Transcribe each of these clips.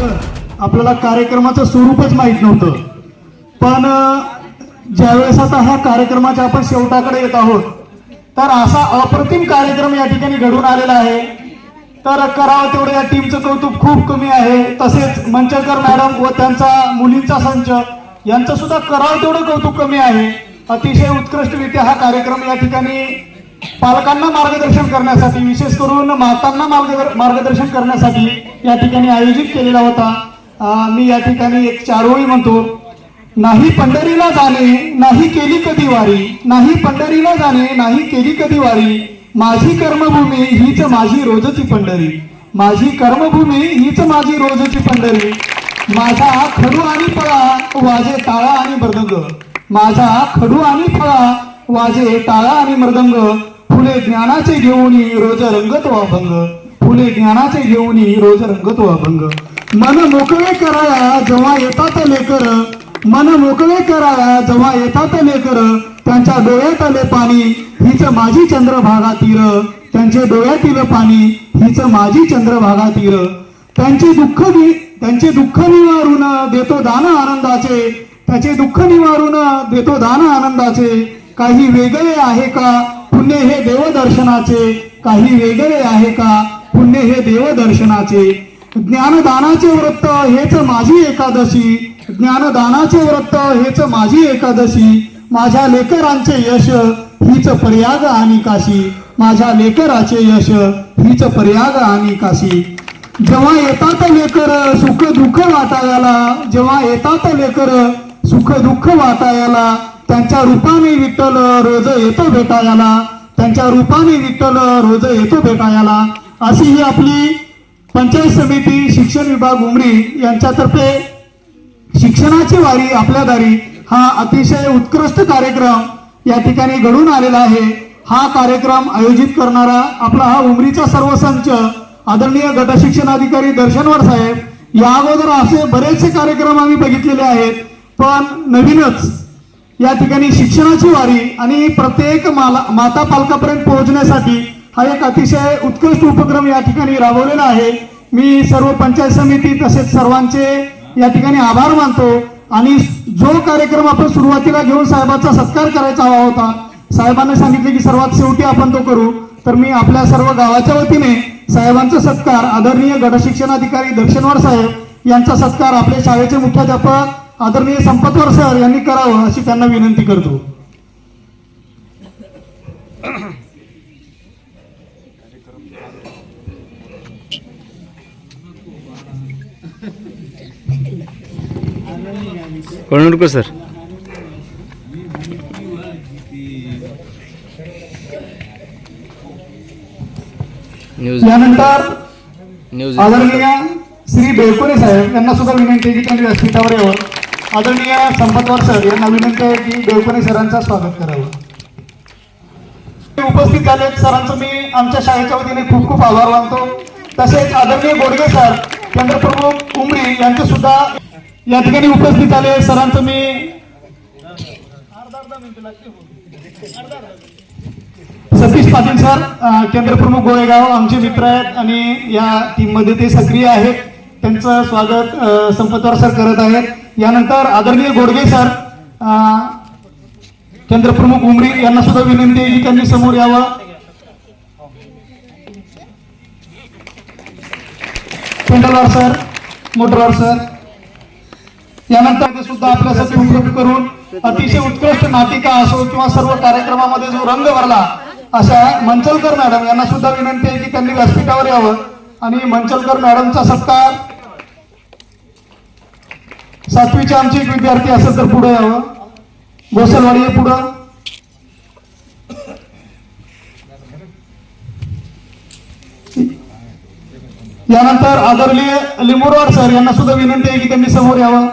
अगोदर आपल्याला कार्यक्रमाचं स्वरूपच माहीत नव्हतं. पण ज्यावेळेस आता ह्या कार्यक्रमाच्या आपण शेवटाकडे येत आहोत तर असा अप्रतिम कार्यक्रम या ठिकाणी घडून आलेला आहे. तर करावं तेवढं या टीमचं कौतुक खूप कमी आहे. तसेच मंचरकर मॅडम व त्यांचा मुलींचा संच यांचं सुद्धा करावं तेवढं कौतुक कमी आहे. अतिशय उत्कृष्टरित्या हा कार्यक्रम या ठिकाणी पालकांना मार्गदर्शन करण्यासाठी विशेष करून मातांना मार्गदर- मार्गदर्शन करण्यासाठी या ठिकाणी आयोजित केलेला होता. मी या ठिकाणी एक चारोळी म्हणतो. नाही पंढरीला जाणे नाही केली कधी वारी. नाही पंढरीला जाणे नाही केली कधी वारी. माझी कर्मभूमी हीच माझी रोजची पंढरी. माझी कर्मभूमी हीच माझी रोजची पंढरी. माझा खडू आणि फळा वाजे ताळा आणि मृदंग. माझा खडू आणि फळा वाजे टाळा आणि मृदंग फुले ज्ञानाचे घेऊन रोज रंगतो अभंग. फुले ज्ञानाचे घेऊन रोज रंगतो अभंग. मन मोकळे कराया जेव्हा येतात लेकर. मन मोकळे कराया जेव्हा येतात लेकर. त्यांच्या डोळ्यात आले पाणी हिच माझी चंद्रभागा तीर त्यांचे डोळ्यातील पाणी हिच माझी चंद्रभागा तीर त्यांचे दुःख नि- त्यांचे दुःख निवारून देतो दान आनंदाचे. त्याचे दुःख निवारून देतो दान आनंदाचे. काही वेगळे आहे का? पुण्य हे देवदर्शनाचे. काही वेगळे आहे का? पुण्य हे देवदर्शनाचे. ज्ञानदानाचे व्रत हेच माझी एकादशी. ज्ञानदानाचे व्रत हेच माझी एकादशी. माझ्या लेकरांचे यश हीच प्रयाग आणि काशी. माझ्या लेकराचे यश हीच प्रयाग आणि काशी. जेव्हा येतात लेकर सुख दुःख वाटायला जेव्हा येतात लेकर सुख दुःख वाटायला त्यांच्या रूपाने विठ्ठल रोज येतो भेटायला त्यांच्या रूपाने विठ्ठल रोज येतो भेटायला अशी ही आपली पंचायत समिती शिक्षण विभाग उमरी यांच्यातर्फे शिक्षणाची वारी आपल्या दारी हा अतिशय उत्कृष्ट कार्यक्रम या ठिकाणी घडून आलेला आहे. हा कार्यक्रम आयोजित करणारा आपला हा उमरीचा सर्व संच आदरणीय गट शिक्षणाधिकारी दर्शनवार साहेब या अगोदर असे बरेचसे कार्यक्रम आम्ही बघितलेले आहेत पण नवीनच या ठिकाणी शिक्षणाची वारी आणि प्रत्येक माला माता पालकापर्यंत पोहोचण्यासाठी हा एक अतिशय उत्कृष्ट उपक्रम या ठिकाणी राबवलेला आहे. मी सर्व पंचायत समिती तसेच सर्वांचे या ठिकाणी आभार मानतो आणि जो कार्यक्रम आपण सुरुवातीला घेऊन साहेबांचा सत्कार करायचा हवा होता साहेबांनी सांगितले की सर्वात शेवटी आपण तो करू. तर मी आपल्या सर्व गावाच्या वतीने साहेबांचा सत्कार आदरणीय गटशिक्षणाधिकारी दक्षिणवार साहेब यांचा सत्कार आपल्या शाळेचे मुख्याध्यापक आदरणीय संपतवर सर यांनी करावं अशी त्यांना विनंती करतो. कोणूरकर सर. न्यूज. यानंतर न्यूज. आदरणीय श्री बेळकोरे साहेब यांना सुद्धा विनंती आहे की त्यांनी व्यासपीठावर यावं. आदरणीय संपतवार सर यांना विनंती आहे की बेळकोरे सरांचा स्वागत करावं. उपस्थित झाले सरांचं मी आमच्या शाळेच्या वतीने खूप खूप आभार मानतो. तसेच आदरणीय गोडगे सर केंद्रप्रमुख उमरी यांचे सुद्धा या ठिकाणी उपस्थित झाले. सरांचं मी सतीश पाटील सर केंद्रप्रमुख गोळेगाव आमचे मित्र आहेत आणि या टीममध्ये ते सक्रिय आहेत. त्यांचं स्वागत संपतवार सर करत आहेत. यानंतर आदरणीय गोडगे सर केंद्रप्रमुख उमरी यांना सुद्धा विनंती आहे की त्यांनी समोर यावं. पेंडलवार सर मोटरवार सर यानंतर सुद्धा आपल्यासाठी उपलब्ध करून अतिशय उत्कृष्ट नाटिका असो किंवा सर्व कार्यक्रमामध्ये जो रंग भरला अशा मंचलकर मॅडम यांना सुद्धा विनंती आहे की त्यांनी व्यासपीठावर यावं. आणि मंचलकर मॅडमचा सत्कार सातवीचे आमचे एक विद्यार्थी असेल तर पुढे यावं. गोसलवाडी पुढं. यानंतर आदरणीय लिंबोरवाड सर यांना सुद्धा विनंती आहे की त्यांनी समोर यावं.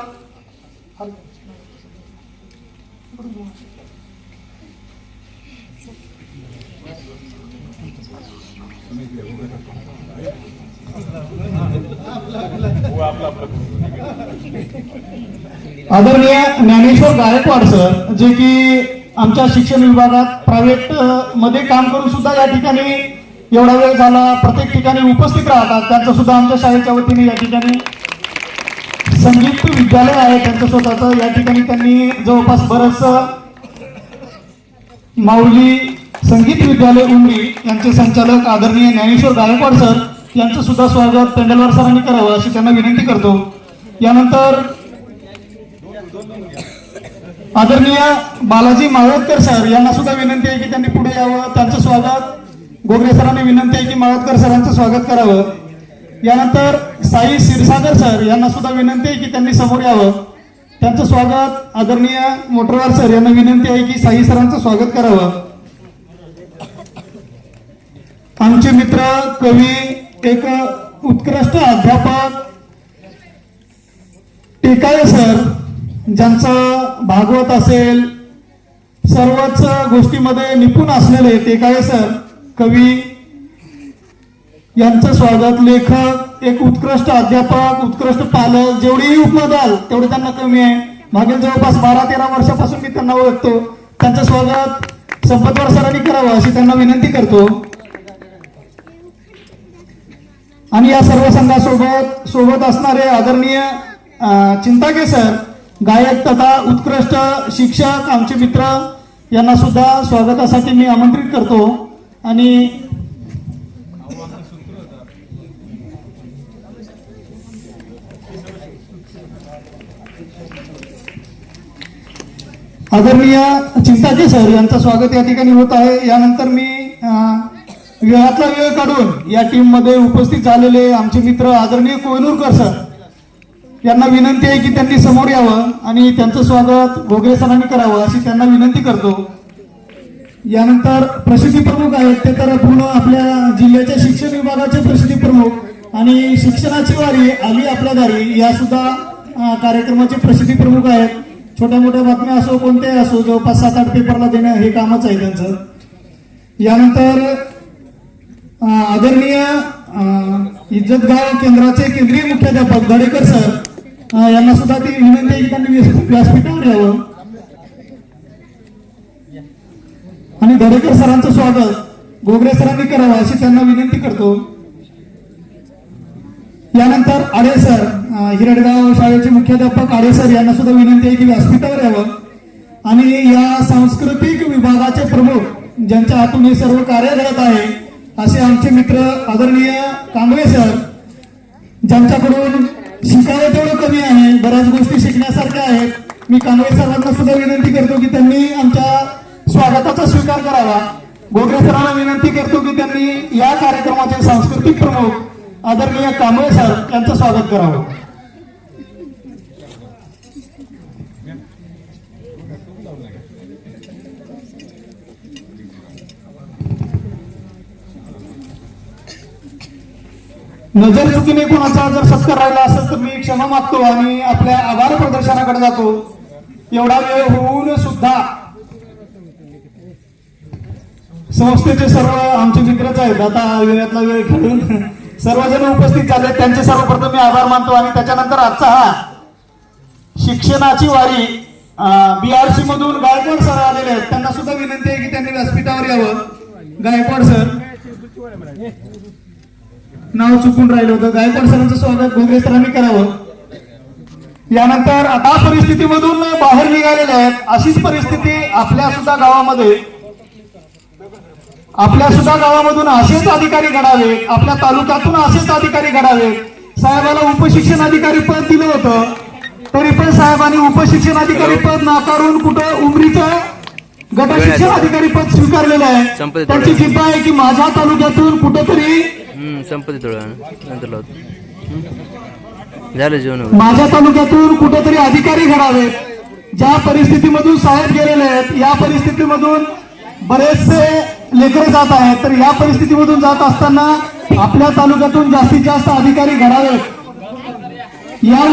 आदरणीय ज्ञानेश्वर गायकवाड सर जे की आमच्या शिक्षण विभागात प्रायव्हेटमध्ये काम करून सुद्धा या ठिकाणी एवढा वेळ झाला प्रत्येक ठिकाणी उपस्थित राहतात. त्यांचं सुद्धा आमच्या शाळेच्या वतीने या ठिकाणी संगीत विद्यालय आहे. त्यांचं स्वतःचं या ठिकाणी त्यांनी जवळपास बरंच माऊली संगीत विद्यालय उमरी यांचे संचालक आदरणीय ज्ञानेश्वर गायकवाड सर यांचं सुद्धा स्वागत पेंडलवार सरांनी करावं अशी त्यांना विनंती करतो. यानंतर आदरणीय बालाजी माळवतकर सर यांना सुद्धा विनंती आहे की त्यांनी पुढे यावं त्यांचं स्वागत. गोगरे सरांनी विनंती आहे की माळवतकर सरांचं स्वागत करावं. यानंतर साई क्षीरसागर सर यांना सुद्धा विनंती आहे की त्यांनी समोर यावं. त्यांचं स्वागत आदरणीय मोटरवार सर यांना विनंती आहे की साई सरांचं स्वागत करावं. आमचे मित्र कवी एक उत्कृष्ट अध्यापक टेकाळे सर ज्यांचं भागवत असेल सर्वच गोष्टीमध्ये निपुण असलेले टेकाळे सर कवी यांचं स्वागत लेखक एक उत्कृष्ट अध्यापक उत्कृष्ट पालक जेवढीही उपमदाल तेवढे त्यांना कमी आहे. मागील जवळपास बारा तेरा वर्षापासून मी त्यांना ओळखतो. त्यांचं स्वागत संपतवार सरांनी करावं अशी त्यांना विनंती करतो. आणि या सर्व संघासोबत सोबत असणारे आदरणीय चिंताके सर गायक तथा उत्कृष्ट शिक्षक आमचे मित्र यांना सुद्धा स्वागतासाठी मी आमंत्रित करतो. आणि आदरणीय चिंताके सर यांचं स्वागत या ठिकाणी होत आहे. यानंतर मी वेळातला वेळ काढून या टीममध्ये उपस्थित झालेले आमचे मित्र आदरणीय कोयनूरकर सर यांना विनंती आहे की त्यांनी समोर यावं आणि त्यांचं स्वागत घोगरे सरांनी करावं अशी त्यांना विनंती करतो. यानंतर प्रसिद्धी प्रमुख आहेत ते तर पूर्ण आपल्या जिल्ह्याच्या शिक्षण विभागाचे प्रसिद्धी प्रमुख आणि शिक्षणाची वारी आली आपल्या दारी या सुद्धा कार्यक्रमाचे प्रसिद्धी प्रमुख आहेत. छोट्या मोठ्या बातम्या असो कोणत्याही असो जवळपास सात आठ पेपरला देणं हे कामच आहे त्यांचं. यानंतर आदरणीय इज्जतगाव केंद्राचे केंद्रीय मुख्याध्यापक दरेकर सर यांना सुद्धा ती विनंती आहे की त्यांनी व्यासपीठावर यावं. आणि दरेकर सरांचं स्वागत. गोगरे सरांनी करावं अशी त्यांना विनंती करतो. यानंतर आडे सर हिरडगाव शाळेचे मुख्याध्यापक आडे सर यांना सुद्धा विनंती आहे की व्यासपीठावर यावं. आणि या सांस्कृतिक विभागाचे प्रमुख ज्यांच्या हातून हे सर्व कार्य घडत आहे असे आमचे मित्र आदरणीय कांबळे सर ज्यांच्याकडून शिकायला तेवढं कमी आहे बऱ्याच गोष्टी शिकण्यासारख्या आहेत मी कांबळे सरांना सुद्धा विनंती करतो की त्यांनी आमच्या स्वागताचा स्वीकार करावा. गोगरे सरांना विनंती करतो की त्यांनी या कार्यक्रमाचे सांस्कृतिक प्रमुख आदरणीय कांबळे सर यांचं स्वागत करावं. नजर चुकीने कोणाचा जर सत्कार राहिला असेल तर मी क्षमा मागतो आणि आपल्या आभार प्रदर्शनाकडे जातो. एवढा वेळ होऊन सुद्धा संस्थेचे सर्व आमचे मित्रच आहेत. आता वेळातला वेळ खेळून सर्वजण उपस्थित झाले. त्यांचे सर्वप्रथम मी आभार मानतो आणि त्याच्यानंतर आजचा हा शिक्षणाची वारी बीआरसी मधून गायकवाड सर आलेले आहेत. त्यांना सुद्धा विनंती आहे की त्यांनी व्यासपीठावर यावं. गायकवाड सर. नाव चुकून राहिलं होतं. गायकवाड सरांचं स्वागत घोगरे सरांनी करावं. यानंतर आता परिस्थितीमधून बाहेर निघालेले आहेत. अशीच परिस्थिती आपल्या सुद्धा गावामध्ये. आपल्या सुद्धा गावामधून असेच अधिकारी घडावे आपल्या तालुक्यातून असेच अधिकारी घडावे साहेबाला उपशिक्षण अधिकारी पद दिलं होतं. तरी पण साहेबांनी उपशिक्षण अधिकारी पद नाकारून कुठं उमरीचं गट शिक्षण अधिकारी पद स्वीकारलेलं आहे. त्यांची जिद्द आहे की माझ्या तालुक्यातून कुठंतरी संपत्ती थोडं नंतर लावतो. झालं जेवण माझ्या तालुक्यातून कुठेतरी अधिकारी घडावेत. ज्या परिस्थितीमधून साहेब गेलेले आहेत या परिस्थितीमधून बरेचसे लेकरे जात आहेत. तर या परिस्थितीमधून जात असताना आपल्या तालुक्यातून जास्तीत जास्त अधिकारी घडावेत. या